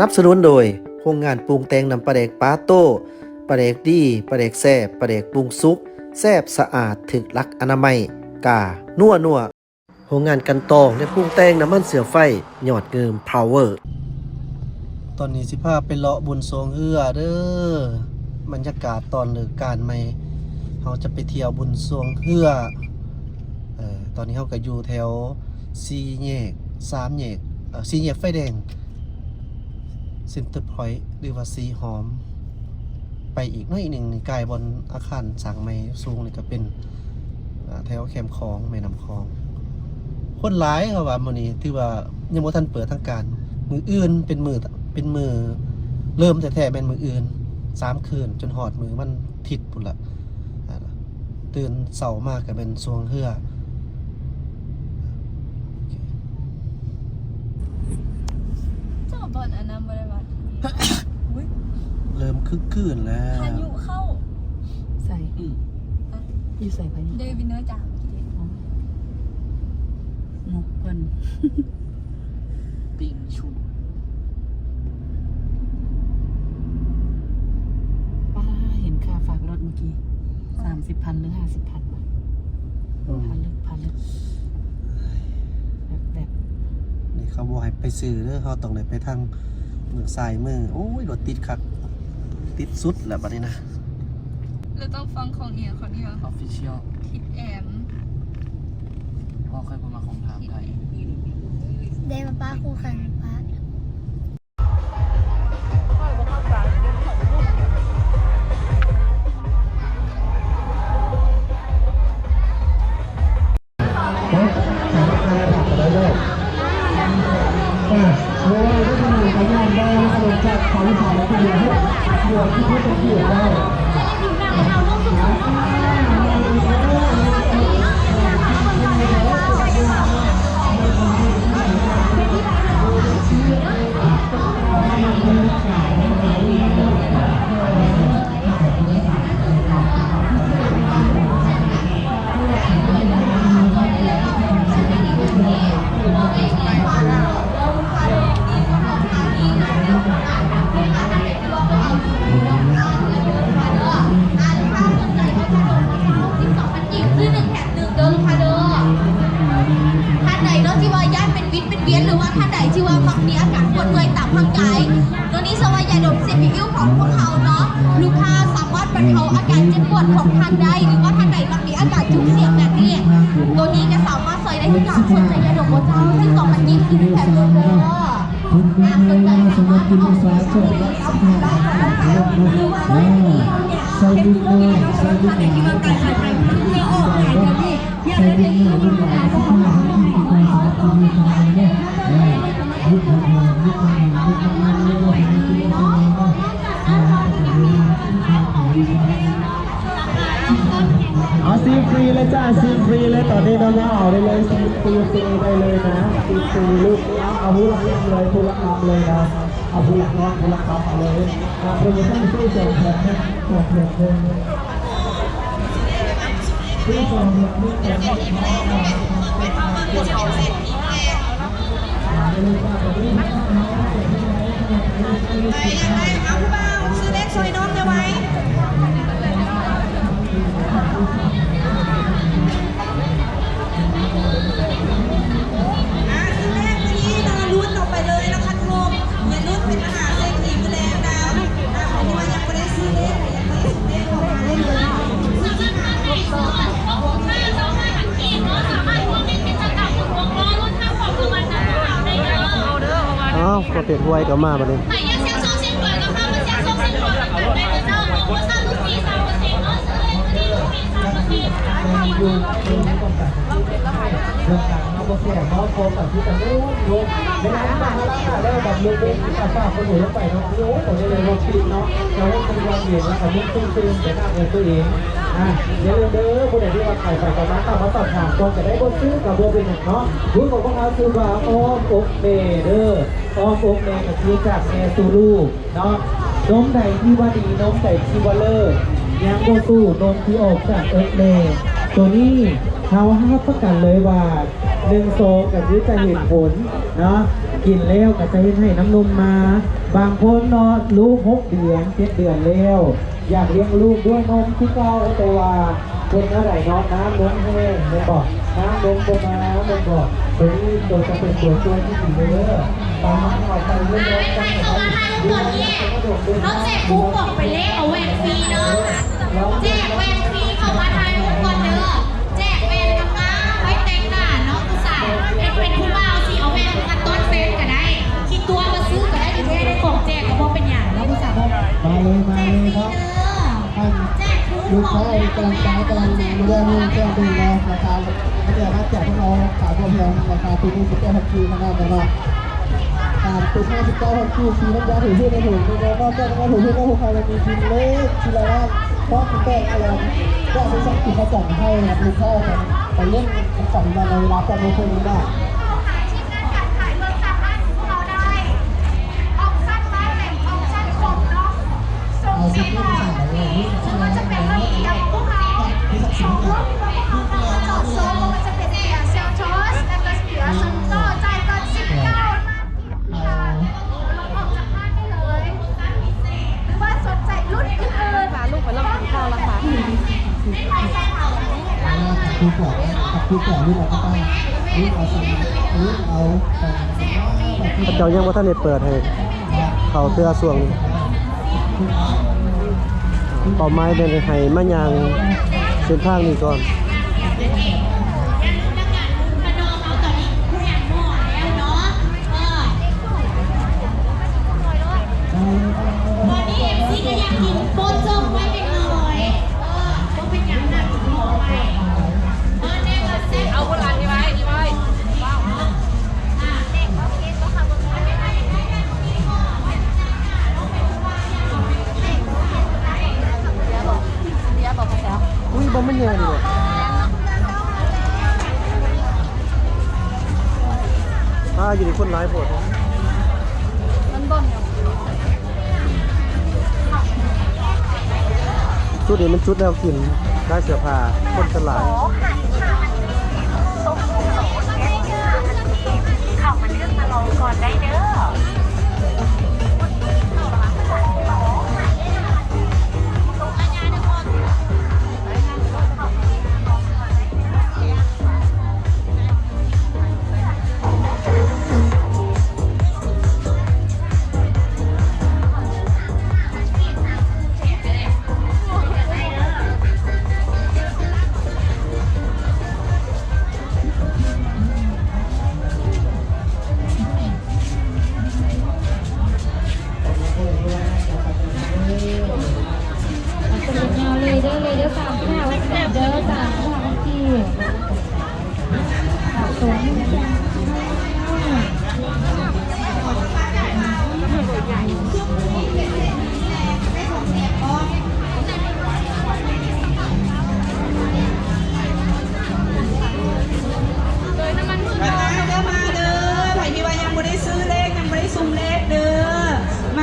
นับสนุนโดยโรงงานปรุงแต่งน้ำปลาแดกปาโต้ปลาแดกดีปลาแดกแซ่บปลาแดกปรุงสุกแซ่บสะอาดถึกลักอนามัย กา นัวนัวโรงงานกันตองและปรุงแต่งน้ำมันเสือไฟหยอดเงิมพาวเวอร์ตอนนี้สิพาพไปเลาะบุญทรงเฮือเด้อบรรยากาศตอนเลิกการใหม่เราจะไปเที่ยวบุญทรงเฮือเอ่อตอนนี้เราก็อยู่แถวซีแยกสามแยกซีแยกไฟแดง เซ็นเตอร์พอยต์หรือว่าซีหอม ไปอีกน้อยหนึ่งกายบนอาคารสั่งไม้สูงนี่ก็เป็นแถวแคมคลองแม่น้ำคลอง คนหลายครับว่ามือนี้ที่ว่ายังบ่ทันเปิดทางการ มืออื่นเป็นมือเป็นมือเริ่มแต่แท้เป็นมืออื่นสามคืนจนหอดมือมันทิศพุ่นละตื่นเสาร์มากก็เป็นสวงเฮือ เจ้า บอลอันนั้นบริวารอุ้ยเริ่มคึกคืนแล้วพายุเข้าใส่อยู่ใส่พายุเดวินเนอร์จ่าเมื่อกี้งกเพิ่นปิงชุป้าเห็นค่าฝากรถเมื่อกี้สามสิบพันหรือห้าสิบพันบาทพันลึกพันลึกแบบแบบ นี่เขาบอกให้ ไปซื้อเด้อเขาต้องได้ไปทางมือซ้ายมือโอ้ยรถติดคักติดสุดแล้วบัดนี้นะเราต้องฟังของเอียของเอียออฟฟิเชียลทิดแอมพ่อเคยประมาของถามไทยได้มาป้าคู่กันป้า อี บรรเทาอาการเจ็บปวดของท่านได้ หรือว่าท่านใดมักมีอาการจุกเสียงแบบนี้ตัวนี้ก็สามารถใส่ได้ทุกอย่างสนใจยาดมโบเจ้าซึ่งสองพันยี่สิบแถมหนึ่งเด้ออ่าสนใจสามารถเอาไปใช้ได้นะคะหรือว่าได้ที่เนี่ยเป็นพวกนี้ท่านใดที่ว่าการขายไทยมันไม่ออกขายแบบนี้อยากได้เพลงที่มันขายของเราเอา ซีฟรีเลยตอนนี้น้องๆเอาได้เลยซีฟรีฟรีได้เลยนะซีฟรีลูกเอาเอาผู้ละคำเลยผู้ละคำเลยนะเอาผู้ละคำผู้ละคำเอาเลยนะโปรโมชั่นซื้อสองแถมหนึ่งสองแถมหนึ่งซื้อสองแถมหนึ่งแถมหนึ่งอะทีแรกวันนี้เราลุ้นออกไปเลยนะคะทุกคนอาเป็นมหาเศรษฐีไปแล้วนะอะใครที่ว่ายังไม่ได้ซื้อเลขใครยังไม่ได้ซื้อเลขออ กมาเล่นเลยค่ะอ้าวก็เป็นห้วยก็มาบัดนี้ อยู่ดูนี่ก่อาโปรแกรมเอาโปรแบบที่จะรู้รู้เวลาที่มาแล้วค่ะแล้วแบบลูกเล่นที่ป้าคนหนูลงไปเนาะโอ้ผมจะเลยว่าปีเนาะเราให้เป็นวันเย็นแล้วก็มุ่งตื้นตื้นเดี๋ยวหน้าเงินตัวเองอะเดี๋ยวเด้อผู้ใดที่ว่าใครไปกับร้านต่อมาสอบถามตรงจะได้บนซื้อกับโบเป็นอย่งเนาะรู้ของพวกเขาคือว่าอ้อมอกเบเด้ออ้อมอกเบก็คือจากแม่ตูลูเนาะน้มใดที่ว่าดีน้มใดที่ว่าเลิศยังโบสู้นมที่ออกจากเอิร์กเม ตัวนี้เขาห้าประกันเลยว่าหนึ่งโซก็คือจะเห็นผลเนาะกินแล้วก็จะเห็นให้น้ำนมมา บางคนเนาะลูกหกเดือนเจ็ดเดือนแล้ว อยากเลี้ยงลูกด้วยนมที่เก้าแต่ว่าคนอะไรเนาะน้ำนมแห้งไม่บอกน้ำนมประมาณไม่บอกตัวนี้ตัวจะเป็นตัวช่วยที่ดีเลยตามมาเอาไปเรื่อยๆใครเขามาให้ลูกก่อนเนี่ยเขาแจกคูปองไปเลขเอาแหวนฟรีเนาะแจกแหวน ลูกค้ากำลังแจใช้กกำลังเรื่องเรื่องแก้ดูแลราคาไม่ได้รับจากพวกเราขายพวกเราราคาปีนี้สิบเก้าพันคิวนะครับแต่ว่าการปีห้าสิบเก้าพันคิวซีน้ำยาถือที่ในถุงแล้วก็เจ้าหน้าที่ถือที่ก็พวกเรมีทีมเล็กทีละว่าเพราะคุณแป้งอะไรก็เป็นสิ่งที่เขาจัดให้ลูกค้าไปเล่นสั่งมาในเวลาจะไม่คยได้ทีมงานการขายเบอร์สารถพวกเราได้ออปชั่นมแต่งออปชั่นครบเนาะส่งเอาสิที่บที่หกสั่นี่หรือว่าจะเป็น คือก่อนคือก่นี่เราก็ต้องรีบเอาสมารีบเอาพระเจ้ายังบ่าทันได้เปิดให้เขาเทื่อส่วงเป้าหมายเป็นให้มายางเส้นทางนี้ก่อนตอนนี้เอฟซีก็อยากกินโบจ ดนี้มันชุดแนวกินได้เสื้อผ้าคนกันหลายเด้อ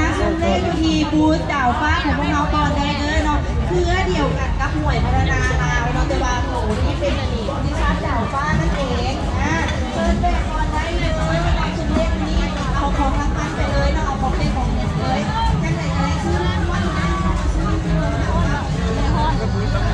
าซุ่มเลขอยู่ที่บูธดาวฟ้าของพวกเราก่อนได้เด้อ เนาะเพื่อเดียวกันกับหน่วยพัฒนาลาวเนาะแต่ว่าโหนี่เป็นอันนี้ดิฉันเดาวฟ้านั่นเองอะเชิญแบกก่อนได้เลยมาซุ่มเลขนี้เอาของรางวัลไปเลยเนาะเอาของเล่นของเล่นเลยยังไงอะไรซื้อร้านวัลนะอ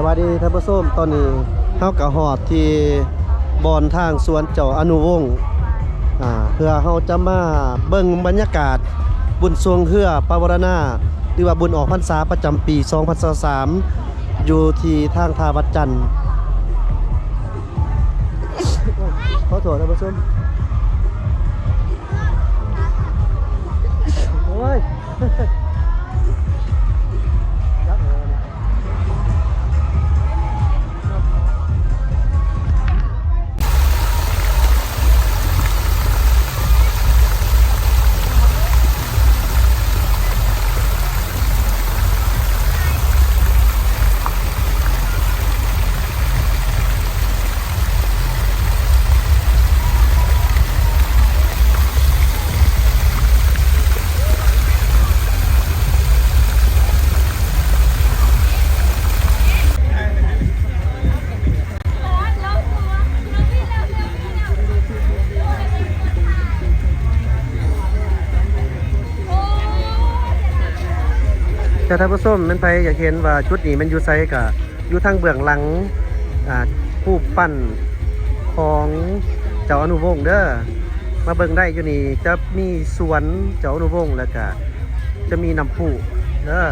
สวัสดีท่านผู้ชมตอนนี้เฮากะฮอดที่บอนทางสวนเจ้าอนุวงศ์อ่าเพื่อเฮาจะมาเบิ่งบรรยากาศ บุญสวงเฮือปาวรณาหรือว่าบุญออกพรรษาประจำปี 2023อยู่ที่ทางทาวัดจันทร์ขอโทษท่านผู้ชมโอ้ย แต่ท่าผู้ชมมันไปอยากเห็นว่าชุดนี้มันอยู่ไซกับอยู่ทางเบื้องหลังผู้ปั้นของเจ้าอนุวงศ์เด้อมาเบิ่งได้อยู่นี่จะมีสวนเจ้าอนุวงศ์แล้วก็จะมีน้ำพุเด้อ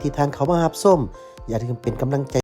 ที่ทานเขามาหับส้ม อย่าลืมเป็นกำลังใจ